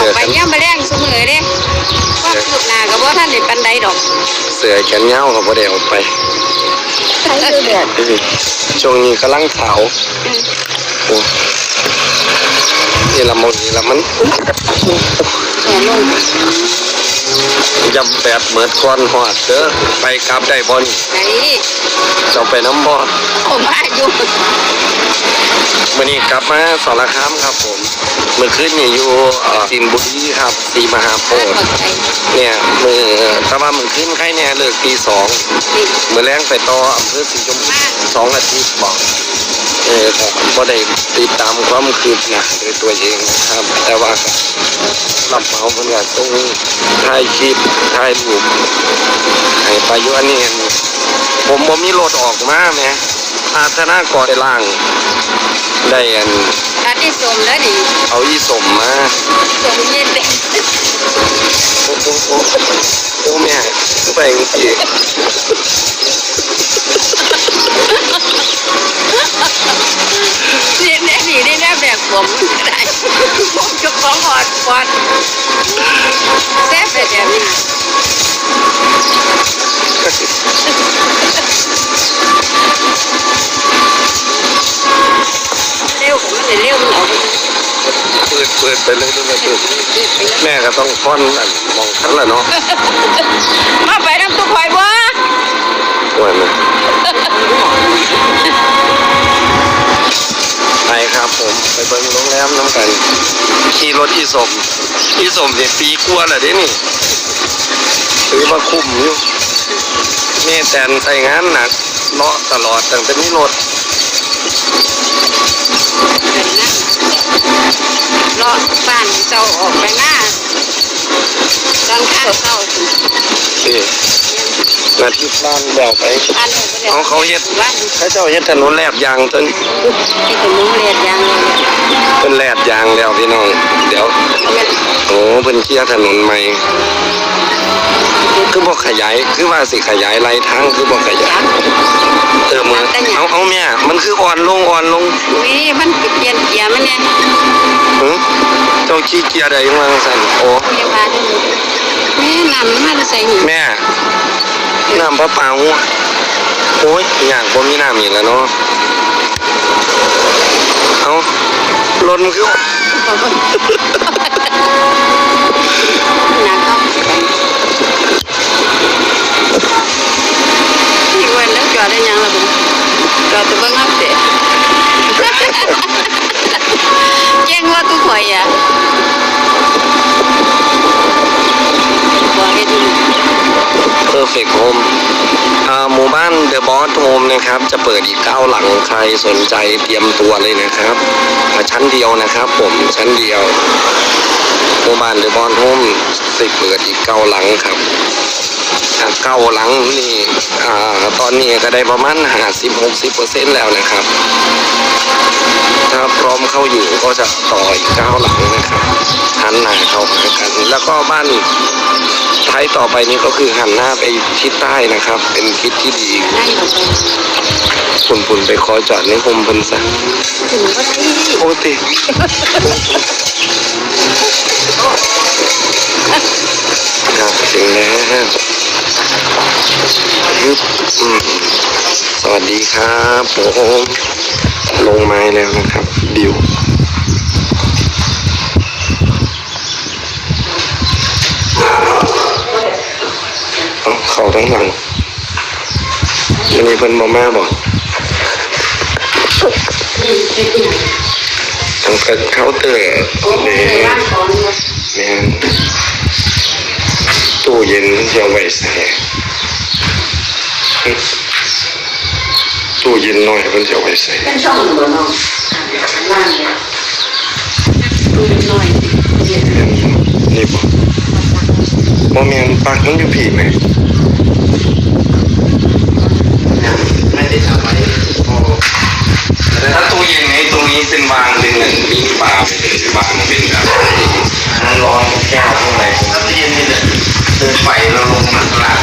เขาไปย่ำมาแรงเสมอเด้ว่าคืบหน้าก็บ่ท่านได้ปันใดดอก เสือแขนยาวก็บ่ได้เอาไปใช้คือแบบช่วงนี้กำลังขาวโอ้นี่ละมองนี่ละมันแหนลงยำแบบเหมือนก้อนหอดเด้อไปกลับได้บ่นี่ไหนเจะไปน้ำบ่ผมว่าอยู่มื่อนี้กลับมาสารคามครับผมเมื่อคืนนี่อยู่เอ่อสิงห์บุรีครับสีมหาโพธิ์เนี่ยมือถ้าว่ามื่อคืนใครเนี่ยเลิกตีสองเมื่อแรงไปต่ออำเภอสีชมพูสองอาทิตย์บอกเออครับก็ได้ติดตามความคืบหน้าด้วยตัวเองนะครับ แต่ว่ารับเหมาเพื่อนก็ต้องถ่ายคลิปถ่ายรูปให้ไปอยู่อันนี้อันนี้ผมบ่มีรถออกมาแหม อาธนากรได้ล่าง ได้อันตัดที่สมแล้วนี่เอาอีสมมาสมเย็นเด็กโอ้โอ้โอ้โอ้แม่ไปจริงนี่แน่นี่นี่แน่แบบผมก็ได้ผมจะของหอดก่อนแซ่บแบบนี้ เร็วผมมันเร็วมันออกไปเปิดเปิดไปเลยด้วยเปิดแม่ก็ต้องค้อนอันมองทันละเนาะมาไปน้ำตุ๊กหอยบ่วันนะไปครับผมไปเบิ่งโรงแรมน้ำกันขี่รถอีสมอีสมเนี่ยปีกลัวาแหละเด้นี่ถือว่าคุ้มอยู่แม่แตนใส่งานหนักเลาะตลอดตั้งแต่มีรถรอบ้านเจ้าออกไปหน้าตอนข้าวเจ้าที่นาทีบ้านแล้วไปอันนี้ก็เอาเขาเฮ็ดบ้านเขาเจ้าเฮ็ดถนนแลบยางต้นที่เป็นมุ้งเรียนยางเลยเป็นแลบยางแล้วพี่น้อง เดี๋ยว โอ้เพิ่นเคลียร์ถนนใหม่ คือบ่ขยายคือว่าสิขยายไรทางคือบ่ขยายเออมือเอาเอาแม่มันคืออ่อนลงอ่อนลงนี่มันเปลี่ยนเกียร์มันเนี่ยหึเจ้าขี้เกียร์ใดมาสั่นโอ้พยาบาลแม่นำมาใส่หีแม่น้ำประปาหัวโอ้ยอยากบ่มีน้ำอีกแล้วเนาะเอารถมันคือนาเข้าที่วันแล้วจอดได้ยังล่ะบุจอดตัวเบิ่งอัปเดตเก่งว่าตุ้หอยอะบอกให้ดู Perfect Home อ่าหมู่บ้าน The Boss Home นะครับ จะเปิดอีกเก้าหลังใครสนใจเตรียมตัวเลยนะครับ ชั้นเดียวนะครับผมชั้นเดียว หมู่บ้าน The Boss Home สิเปิดอีกเก้าหลังครับอ่าเก้าหลังนี่อ่าตอนนี้ก็ได้ประมาณห้าสิบหกสิบเปอร์เซ็นต์แล้วนะครับ ถ้าพร้อมเข้าอยู่ก็จะต่ออีกเก้าหลัง นะครับหันหน้าเข้าหากัน แล้วก็บ้านท้ายต่อไปนี้ก็คือหันหน้าไปทิศใต้นะครับ เป็นทิศที่ดีนั่งอยู่ตรงคุณปุ่นไปขอจอดในโฮมเพิ่นซะถึงก็ได้โอ้ติครับถึงแล้วยึบอืมสวัสดีครับผมลงไม้แล้วนะครับบิว เอาเขา ทั้งหลังมันมีเพิ่นบอมาบอกทั้งกระเคาน์เตอร์เนี่ยแม่นตู้เย็นมันจะเอาไว้ใส่ตู้เย็นน้อยมันจะเอาไว้ใส่เป็นช่องหรือเนาะล่างเนี่ยดูหน่อยนี่บอกบอแมนปากมันอยู่ผีไหมไม่ นี้เป็นวางเป็นเหมือนมีฝาเป็นวางเป็นแบบน้ำร้อนแก้วข้างในถ้าตู้เย็นนี่เนี่ยเดินไปเราลงมาตลาด